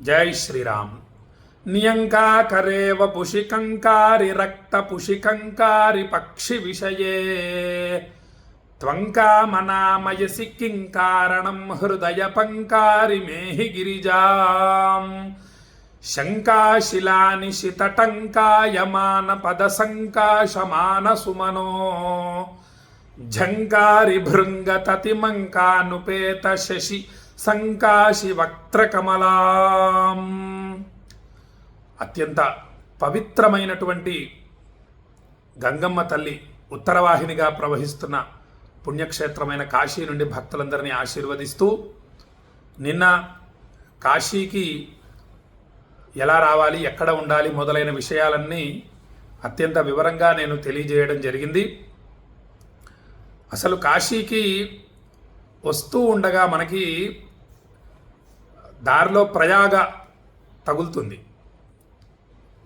జై శ్రీరామ్. నియంకాకరేవ పుషికంకారి రక్త పుషికంకారి పక్షి విషయే. త్వంకామనామయసి కిం కారణం హృదయ పంకారి మేహి గిరిజాం. శంకాశిలానిశితటంకాయమాన పద సంకాశమాన సుమనో. ఝంకారి భృంగతతిమంకానుపేత శశి సంకాశి వక్త్రకమలాం అత్యంత పవిత్రమైనటువంటి గంగమ్మ తల్లి ఉత్తరవాహినిగా ప్రవహిస్తున్న పుణ్యక్షేత్రమైన కాశీ నుండి భక్తులందరినీ ఆశీర్వదిస్తూ నిన్న కాశీకి ఎలా రావాలి ఎక్కడ ఉండాలి మొదలైన విషయాలన్నీ అత్యంత వివరంగా నేను తెలియజేయడం జరిగింది. అసలు కాశీకి వస్తూ ఉండగా మనకి దారిలో ప్రయాగ తగులుతుంది.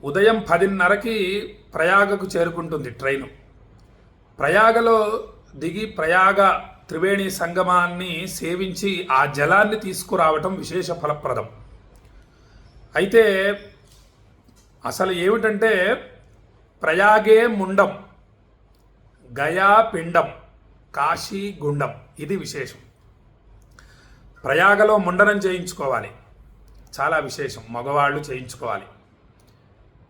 ఉదయం పదిన్నరకి ప్రయాగకు చేరుకుంటుంది ట్రైను. ప్రయాగలో దిగి ప్రయాగ త్రివేణి సంగమాన్ని సేవించి ఆ జలాన్ని తీసుకురావటం విశేష ఫలప్రదం. అయితే అసలు ఏమిటంటే ప్రయాగే ముండం గయా పిండం కాశీ గుండం ఇది విశేషం. ప్రయాగలో ముండనం చేయించుకోవాలి. చాలా విశేషం. మగవాళ్ళు చేయించుకోవాలి.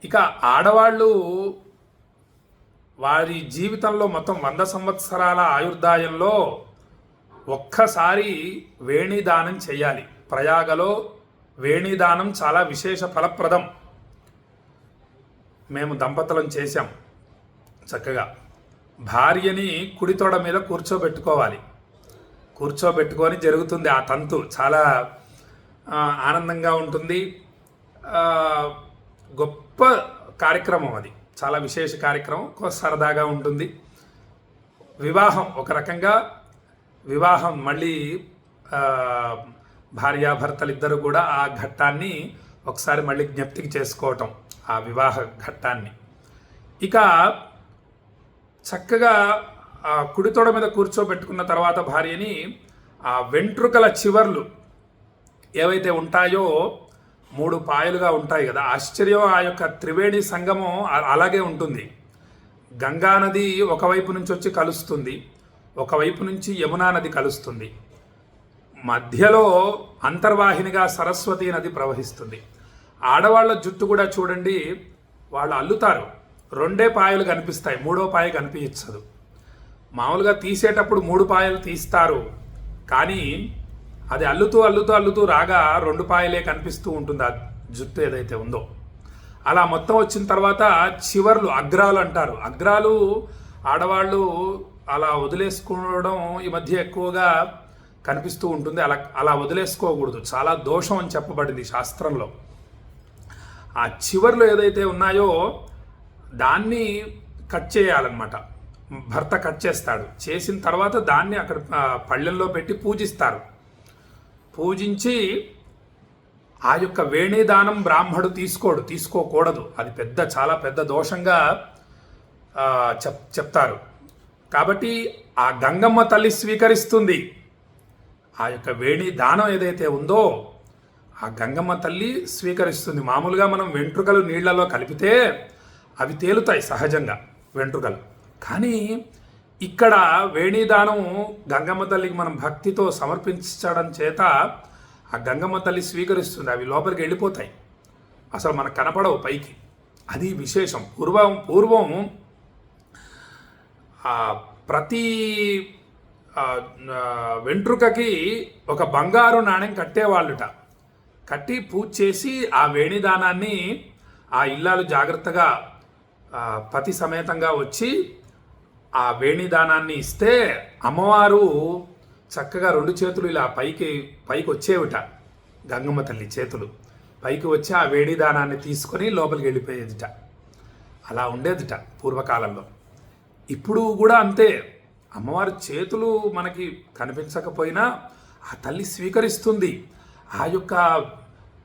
ఇక ఆడవాళ్ళు వారి జీవితంలో మొత్తం వంద సంవత్సరాల ఆయుర్దాయంలో ఒక్కసారి వేణిదానం చేయాలి. ప్రయాగలో వేణిదానం చాలా విశేష ఫలప్రదం. మేము దంపతులను చేశాం. చక్కగా. భార్యని కుడితోడ మీద కూర్చోబెట్టుకోవాలి. కూర్చోబెట్టుకొని జరుగుతుంది ఆ తంతు. చాలా ఆనందంగా ఉంటుంది. గొప్ప కార్యక్రమం అది. చాలా విశేష కార్యక్రమం. సరదాగా ఉంటుంది. వివాహం ఒక రకంగా. వివాహం మళ్ళీ భార్యాభర్తలిద్దరూ కూడా ఆ ఘట్టాన్ని ఒకసారి మళ్ళీ జ్ఞప్తికి చేసుకోవటం ఆ వివాహ ఘట్టాన్ని. ఇక చక్కగా ఆ కుడితోడ మీద కూర్చోబెట్టుకున్న తర్వాత భార్యని ఆ వెంట్రుకల చివర్లు ఏవైతే ఉంటాయో మూడు పాయలుగా ఉంటాయి కదా. ఆశ్చర్యం ఆ యొక్క త్రివేణి సంగమం అ- అలాగే ఉంటుంది. గంగా నది ఒకవైపు నుంచి వచ్చి కలుస్తుంది. ఒకవైపు నుంచి యమునా నది కలుస్తుంది. మధ్యలో అంతర్వాహినిగా సరస్వతి నది ప్రవహిస్తుంది. ఆడవాళ్ళ జుట్టు కూడా చూడండి వాళ్ళు అల్లుతారు. రెండే పాయలు కనిపిస్తాయి. మూడో పాయ కనిపించదు. మామూలుగా తీసేటప్పుడు మూడు పాయలు తీస్తారు. కానీ అది అల్లుతూ అల్లుతూ అల్లుతూ రాగా రెండు పాయలే కనిపిస్తూ ఉంటుంది ఆ జుట్టు ఏదైతే ఉందో. అలా మొత్తం వచ్చిన తర్వాత చివర్లు అగ్రాలు అంటారు. అగ్రాలు ఆడవాళ్ళు అలా వదిలేసుకోవడం ఈ మధ్య ఎక్కువగా కనిపిస్తూ ఉంటుంది. అలా అలా వదిలేసుకోకూడదు. చాలా దోషం అని చెప్పబడింది శాస్త్రంలో. ఆ చివర్లు ఏదైతే ఉన్నాయో దాన్ని కట్ చేయాలన్నమాట. భర్త కట్ చేస్తాడు. చేసిన తర్వాత దాన్ని అక్కడ పళ్ళెల్లో పెట్టి పూజిస్తారు. పూజించి ఆ యొక్క వేణిదానం బ్రాహ్మడు తీసుకోడు తీసుకోకూడదు. అది పెద్ద చాలా పెద్ద దోషంగా చెప్ చెప్తారు. కాబట్టి ఆ గంగమ్మ తల్లి స్వీకరిస్తుంది. ఆ యొక్క వేణి దానం ఏదైతే ఉందో ఆ గంగమ్మ తల్లి స్వీకరిస్తుంది. మామూలుగా మనం వెంట్రుకలు నీళ్ళలో కలిపితే అవి తేలుతాయి సహజంగా వెంట్రుకలు. కానీ ఇక్కడ వేణిదానం గంగమ్మ తల్లికి మనం భక్తితో సమర్పించడం చేత ఆ గంగమ్మ తల్లి స్వీకరిస్తుంది. అవి లోపలికి వెళ్ళిపోతాయి. అసలు మనకు కనపడవు పైకి. అది విశేషం. పూర్వం పూర్వం ప్రతి వెంట్రుకకి ఒక బంగారు నాణ్యం కట్టేవాళ్ళుట. కట్టి పూజ చేసి ఆ వేణిదానాన్ని ఆ ఇల్లాలు జాగ్రత్తగా పతి సమేతంగా వచ్చి ఆ వేణిదానాన్ని ఇస్తే అమ్మవారు చక్కగా రెండు చేతులు ఇలా పైకి పైకి వచ్చేవిట గంగమ్మ తల్లి చేతులు. పైకి వచ్చి ఆ వేణిదానాన్ని తీసుకొని లోపలికి వెళ్ళిపోయేదిట. అలా ఉండేదిట పూర్వకాలంలో. ఇప్పుడు కూడా అంతే. అమ్మవారి చేతులు మనకి కనిపించకపోయినా ఆ తల్లి స్వీకరిస్తుంది. ఆ యొక్క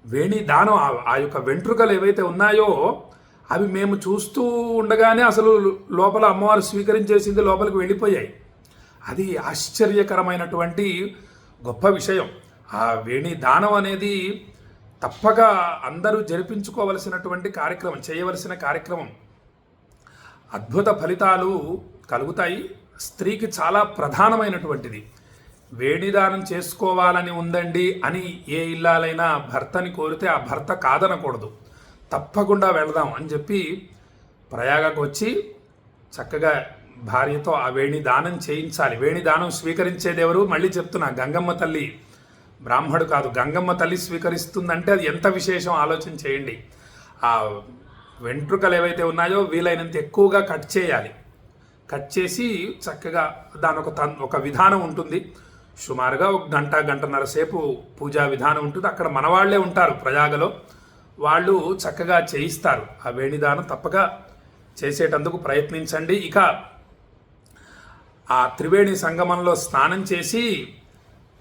వేణి దానం ఆ- ఆ యొక్క వెంట్రుకలు ఏవైతే ఉన్నాయో అవి మేము చూస్తూ ఉండగానే అసలు లోపల అమ్మవారు స్వీకరించేసింది లోపలికి వెళ్ళిపోయాయి. అది ఆశ్చర్యకరమైనటువంటి గొప్ప విషయం. ఆ వేణి దానం అనేది తప్పక అందరూ జరిపించుకోవలసినటువంటి కార్యక్రమం చేయవలసిన కార్యక్రమం. అద్భుత ఫలితాలు కలుగుతాయి. స్త్రీకి చాలా ప్రధానమైనటువంటిది. వేణిదానం చేసుకోవాలని ఉందండి అని ఏ ఇల్లాలైనా భర్తని కోరితే ఆ భర్త కాదనకూడదు. తప్పకుండా వెళదాం అని చెప్పి ప్రయాగకు వచ్చి చక్కగా భార్యతో ఆ వేణి దానం చేయించాలి. వేణి దానం స్వీకరించేది ఎవరు? మళ్ళీ చెప్తున్నా గంగమ్మ తల్లి. బ్రాహ్మడు కాదు గంగమ్మ తల్లి స్వీకరిస్తుందంటే అది ఎంత విశేషం ఆలోచన చేయండి. ఆ వెంట్రుకలు ఏవైతే ఉన్నాయో వీలైనంత ఎక్కువగా కట్ చేయాలి. కట్ చేసి చక్కగా దాని ఒక తన్ ఒక విధానం ఉంటుంది. సుమారుగా ఒక గంట గంటన్నర సేపు పూజా విధానం ఉంటుంది. అక్కడ మనవాళ్ళే ఉంటారు ప్రయాగలో. వాళ్ళు చక్కగా చేయిస్తారు. ఆ వేణిదానం తప్పక చేసేటందుకు ప్రయత్నించండి. ఇక ఆ త్రివేణి సంగమంలో స్నానం చేసి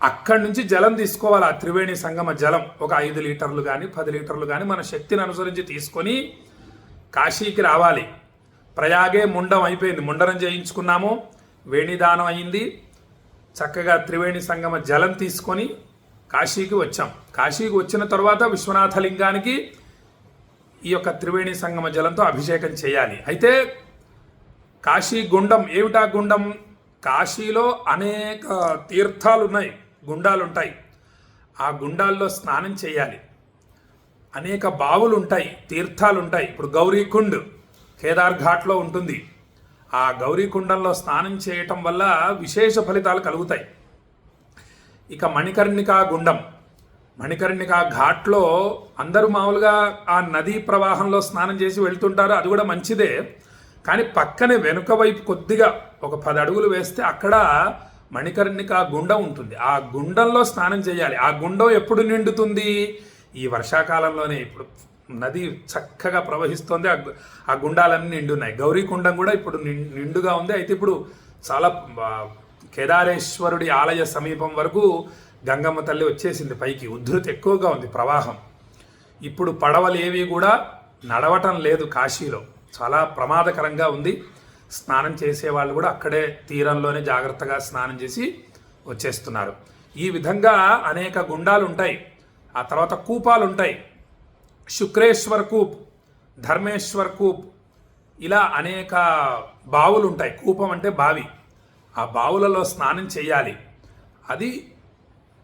అక్కడి నుంచి జలం తీసుకోవాలి. ఆ త్రివేణి సంగమ జలం ఒక ఐదు లీటర్లు కానీ పది లీటర్లు కానీ మన శక్తిని అనుసరించి తీసుకొని కాశీకి రావాలి. ప్రయాగే ముండం అయిపోయింది. ముండనం చేయించుకున్నాము. వేణిదానం అయింది. చక్కగా త్రివేణి సంగమ జలం తీసుకొని కాశీకి వచ్చాం. కాశీకి వచ్చిన తర్వాత విశ్వనాథ లింగానికి ఈ యొక్క త్రివేణి సంగమ జలంతో అభిషేకం చేయాలి. అయితే కాశీ గుండం ఏమిటా గుండం? కాశీలో అనేక తీర్థాలు ఉన్నాయి గుండాలు ఉంటాయి ఆ గుండాల్లో స్నానం చేయాలి. అనేక బావులు ఉంటాయి తీర్థాలు ఉంటాయి ఇప్పుడు గౌరీకుండ్ కేదార్ ఘాట్లో ఉంటుంది. ఆ గౌరీకుండంలో స్నానం చేయటం వల్ల విశేష ఫలితాలు కలుగుతాయి. ఇక మణికర్ణికా గుండం. మణికర్ణికా ఘాట్లో అందరూ మామూలుగా ఆ నదీ ప్రవాహంలో స్నానం చేసి వెళ్తుంటారు అది కూడా మంచిదే. కానీ పక్కనే వెనుక వైపు కొద్దిగా ఒక పది అడుగులు వేస్తే అక్కడ మణికర్ణిక గుండం ఉంటుంది. ఆ గుండంలో స్నానం చేయాలి. ఆ గుండం ఎప్పుడు నిండుతుంది? ఈ వర్షాకాలంలోనే ఇప్పుడు. నది చక్కగా ప్రవహిస్తోంది. ఆ గుండాలన్నీ నిండున్నాయి. గౌరీ కుండం కూడా ఇప్పుడు నిండుగా ఉంది. అయితే ఇప్పుడు చాలా కేదారేశ్వరుడి ఆలయ సమీపం వరకు గంగమ్మ తల్లి వచ్చేసింది పైకి. ఉద్ధృతి ఎక్కువగా ఉంది ప్రవాహం. ఇప్పుడు పడవలేవి కూడా నడవటం లేదు కాశీలో. చాలా ప్రమాదకరంగా ఉంది. స్నానం చేసే వాళ్ళు కూడా అక్కడే తీరంలోనే జాగ్రత్తగా స్నానం చేసి వచ్చేస్తున్నారు. ఈ విధంగా అనేక గుండాలు ఉంటాయి. ఆ తర్వాత కూపాలు ఉంటాయి. శుక్రేశ్వర్ కూప్ ధర్మేశ్వర్ కూప్ ఇలా అనేక బావులు ఉంటాయి. కూపం అంటే బావి. ఆ బావులలో స్నానం చేయాలి. అది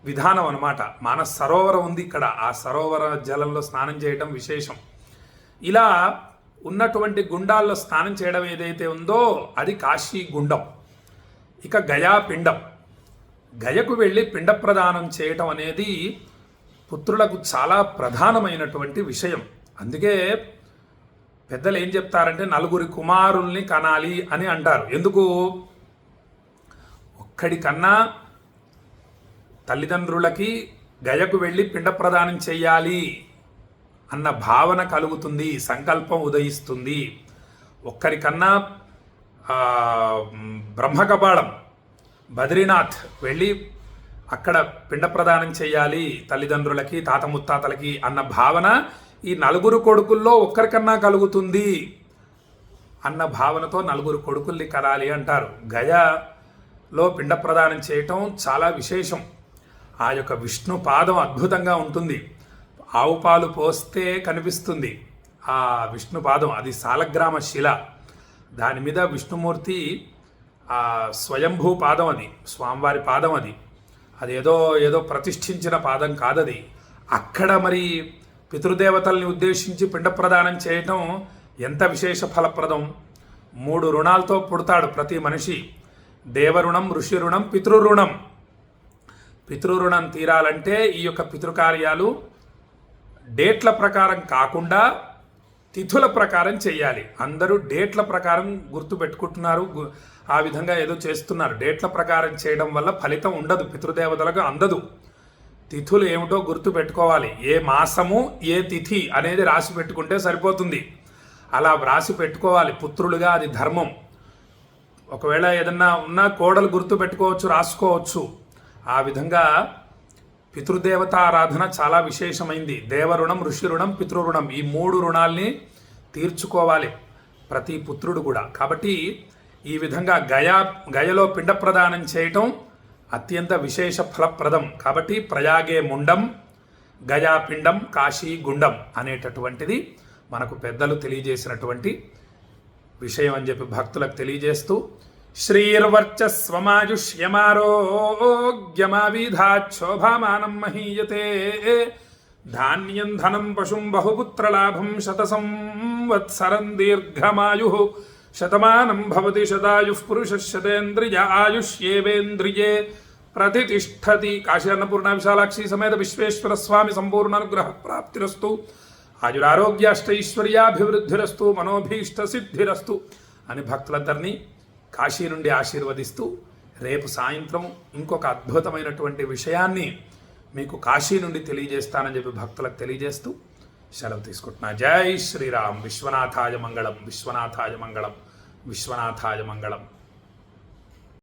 విధానం అనమాట మానస సరోవరం ఉంది ఇక్కడ. ఆ సరోవర జలంలో స్నానం చేయడం విశేషం. ఇలా ఉన్నటువంటి గుండాల్లో స్నానం చేయడం ఏదైతే ఉందో అది కాశీ గుండం. ఇక గయా పిండం. గయకు వెళ్ళి పిండ ప్రదానం చేయటం అనేది పుత్రులకు చాలా ప్రధానమైనటువంటి విషయం. అందుకే పెద్దలు ఏం చెప్తారంటే నలుగురి కుమారుల్ని కనాలి అని అంటారు. ఎందుకు? ఒక్కడికన్నా తల్లిదండ్రులకి గయకు వెళ్ళి పిండ ప్రదానం చేయాలి అన్న భావన కలుగుతుంది సంకల్పం ఉదయిస్తుంది. ఒక్కరికన్నా బ్రహ్మకపాళం బద్రీనాథ్ వెళ్ళి అక్కడ పిండ ప్రదానం చేయాలి తల్లిదండ్రులకి తాత ముత్తాతలకి అన్న భావన ఈ నలుగురు కొడుకుల్లో ఒక్కరికన్నా కలుగుతుంది అన్న భావనతో నలుగురు కొడుకుల్ని కరాలి అంటారు. లో పిండ ప్రదానం చేయటం చాలా విశేషం. ఆ యొక్క విష్ణు పాదం అద్భుతంగా ఉంటుంది. ఆవు పాలు పోస్తే కనిపిస్తుంది. ఆ విష్ణు పాదం అది సాలగ్రామ శిల. దాని మీద విష్ణుమూర్తి ఆ స్వయంభూ పాదం అది స్వామివారి పాదం అది. అది ఏదో ఏదో ప్రతిష్ఠించిన పాదం కాదది. అక్కడ మరి పితృదేవతల్ని ఉద్దేశించి పిండ ప్రదానం చేయటం ఎంత విశేష ఫలప్రదం. మూడు రుణాలతో పుడతాడు ప్రతి మనిషి. దేవరుణం ఋషి రుణం పితృరుణం. పితృరుణం తీరాలంటే ఈ యొక్క పితృకార్యాలు డేట్ల ప్రకారం కాకుండా తిథుల ప్రకారం చేయాలి అందరూ డేట్ల ప్రకారం గుర్తు పెట్టుకుంటున్నారు ఆ విధంగా ఏదో చేస్తున్నారు. డేట్ల ప్రకారం చేయడం వల్ల ఫలితం ఉండదు. పితృదేవతలకు అందదు. తిథులు ఏమిటో గుర్తు పెట్టుకోవాలి ఏ మాసము ఏ తిథి అనేది రాసి పెట్టుకుంటే సరిపోతుంది. అలా వ్రాసి పెట్టుకోవాలి. పుత్రులుగా అది ధర్మం. ఒకవేళ ఏదన్నా ఉన్నా కోడలు గుర్తు పెట్టుకోవచ్చు రాసుకోవచ్చు. ఆ విధంగా పితృదేవత ఆరాధన చాలా విశేషమైంది. దేవరుణం ఋషి రుణం పితృరుణం ఈ మూడు రుణాల్ని తీర్చుకోవాలి ప్రతి పుత్రుడు కూడా. కాబట్టి ఈ విధంగా గయా గయలో పిండ ప్రదానం చేయటం అత్యంత విశేష ఫలప్రదం. కాబట్టి ప్రయాగే ముండం గయాపిండం కాశీ గుండం అనేటటువంటిది మనకు పెద్దలు తెలియజేసినటువంటి విషయం అని చెప్పి భక్తులకు తెలియజేస్తూ శ్రీర్వర్చస్వమాయుష్యమారోగ్యమావిధాక్షోభామానం మహీయతే ధాన్యం ధనం పశుం బహుపుత్రలాభం శత సంవత్సరం దీర్ఘమాయు శతమానం భవతి శతాయు పురుష శతేంద్రియ ఆయుష్యేవేంద్రియే ప్రతిష్టతి కాశీ అన్నపూర్ణ విశాలాక్షి సమేత విశ్వేశ్వర స్వామి సంపూర్ణ అనుగ్రహ ప్రాప్తిరస్తు. ఆయురారోగ్యాష్టైశ్వర్యాభివృద్ధిరస్తు మనోభీష్ట సిద్ధిరస్తు అని భక్తులందరినీ కాశీ నుండి ఆశీర్వదిస్తూ రేపు సాయంత్రం ఇంకొక అద్భుతమైనటువంటి విషయాన్ని మీకు కాశీ నుండి తెలియజేస్తానని చెప్పి భక్తులకు తెలియజేస్తూ సెలవు తీసుకుంటున్నా. జై శ్రీరామ్. విశ్వనాథాయ మంగళం. విశ్వనాథాయ మంగళం. విశ్వనాథాయ మంగళం.